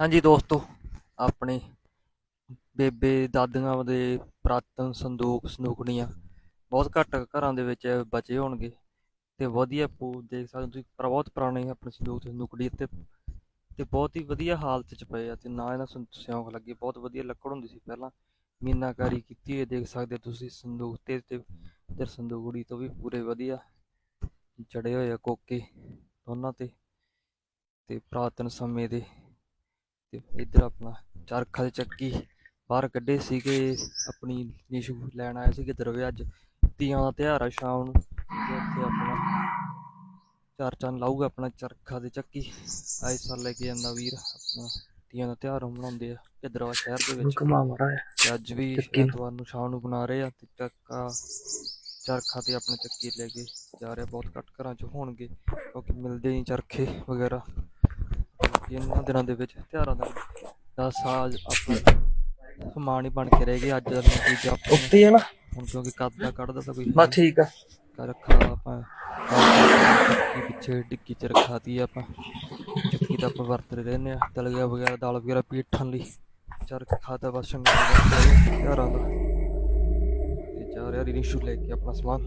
ਹਾਂਜੀ ਦੋਸਤੋ, ਆਪਣੇ ਬੇਬੇ ਦਾਦੀਆਂ ਦੇ ਪੁਰਾਤਨ ਸੰਦੂਕ ਸੰਦੂਕੜੀਆਂ ਬਹੁਤ ਘੱਟ ਘਰਾਂ ਦੇ ਵਿੱਚ ਬਚੇ ਹੋਣਗੇ ਤੇ ਵਧੀਆ ਪੂ ਦੇਖ ਸਕਦੇ ਤੁਸੀਂ, ਪਰ ਬਹੁਤ ਪੁਰਾਣੇ ਆਪਣੇ ਸੰਦੂਕ ਸੰਦੂਕੜੀ ਤੇ ਤੇ ਬਹੁਤ ਹੀ ਵਧੀਆ ਹਾਲਤ 'ਚ ਪਏ ਆ ਤੇ ਨਾ ਇਹਨਾਂ ਨੂੰ ਸਿਉਂਕ ਲੱਗੀ। ਬਹੁਤ ਵਧੀਆ ਲੱਕੜ ਹੁੰਦੀ ਸੀ ਪਹਿਲਾਂ। ਮੀਨਾਕਾਰੀ ਕੀਤੀ ਹੋਈ ਦੇਖ ਸਕਦੇ ਹੋ ਤੁਸੀਂ ਸੰਦੂਕ ਤੇ ਤੇ ਇਧਰ ਸੰਦੂਕੜੀ ਤੋਂ ਵੀ ਪੂਰੇ ਵਧੀਆ ਚੜੇ ਹੋਏ ਆ ਕੋਕੇ ਦੋਨਾਂ ਤੇ ਤੇ ਪੁਰਾਤਨ ਸਮੇਂ ਦੇ ਤੇ ਇੱਧਰ ਆਪਣਾ ਚਰਖਾ ਦੀ ਚੱਕੀ ਬਾਹਰ ਕੱਢੇ ਸੀਗੇ ਆਪਣੀ ਨਿਸ਼ੂ ਲੈਣ ਆਏ ਸੀਗੇ ਦਰਵੇ ਅੱਜ। ਤੀਆਂ ਦਾ ਤਿਉਹਾਰ ਆ ਸ਼ਾਮ ਨੂੰ ਤੇ ਉੱਥੇ ਆਪਣਾ ਚਾਰ ਚੰਨ ਲਾਊਗਾ ਆਪਣਾ ਚਰਖਾ ਦੀ ਚੱਕੀ। ਆਏ ਸਾਲ ਲੈ ਕੇ ਜਾਂਦਾ ਵੀਰ ਆਪਣਾ ਤੀਆਂ ਦਾ ਤਿਉਹਾਰ ਮਨਾਉਂਦੇ ਆ ਭਿੱਦਰਵਾ ਸ਼ਹਿਰ ਦੇ ਵਿੱਚ। ਕਮਾ ਮਰਾ ਹੈ ਤੇ ਅੱਜ ਵੀ। ਐਤਵਾਰ ਨੂੰ ਸ਼ਾਮ ਨੂੰ ਬਣਾ ਰਹੇ ਆ ਤੇ ਚੱਕਾ ਚਰਖਾ ਤੇ ਆਪਣੀ ਚੱਕੀ ਲੈ ਕੇ ਜਾ ਰਹੇ। ਬਹੁਤ ਘੱਟ ਘਰਾਂ 'ਚ ਹੋਣਗੇ ਕਿਉਂਕਿ ਮਿਲਦੇ ਨਹੀਂ ਚਰਖੇ ਵਗੈਰਾ। ਇਹਨਾਂ ਦਿਨਾਂ ਦੇ ਵਿੱਚ ਤਿਉਹਾਰਾਂ ਦਾ ਦਾ ਸਾਜ ਆਪਣਾ ਸਮਾਨ ਹੀ ਬਣ ਕੇ ਰਹਿ ਗਿਆ। ਅੱਜ ਦਾ ਦਿਨ ਦੂਜਾ ਆਪਾਂ ਨੂੰ ਉੱਤੇ ਹੈ ਨਾ। ਹੁਣ ਕਿਉਂਕਿ ਕੱਦ ਦਾ ਕੱਢਦਾ ਤਾਂ ਕੋਈ ਬਸ ਠੀਕ ਆ। ਕਰ ਰੱਖਾ ਆਪਾਂ। ਚੱਕੀ ਪਿੱਛੇ ਟਿੱਕੀ ਚ ਰਖਾਤੀ ਆਪਾਂ। ਚੱਕੀ ਤਾਂ ਆਪਾਂ ਵਰਤਦੇ ਰਹਿੰਦੇ ਆ। ਦਲੀਆ ਵਗੈਰਾ ਦਾਲ ਵਗੈਰਾ ਪੀਠਣ ਲਈ। ਚਰਖਾ ਤਾਂ ਬਸ ਚੰਗਾ ਘਰਾਂ ਦਾ। ਤੇ ਜਾ ਰਿਹਾ ਲੈ ਕੇ ਆਪਣਾ ਸਮਾਨ।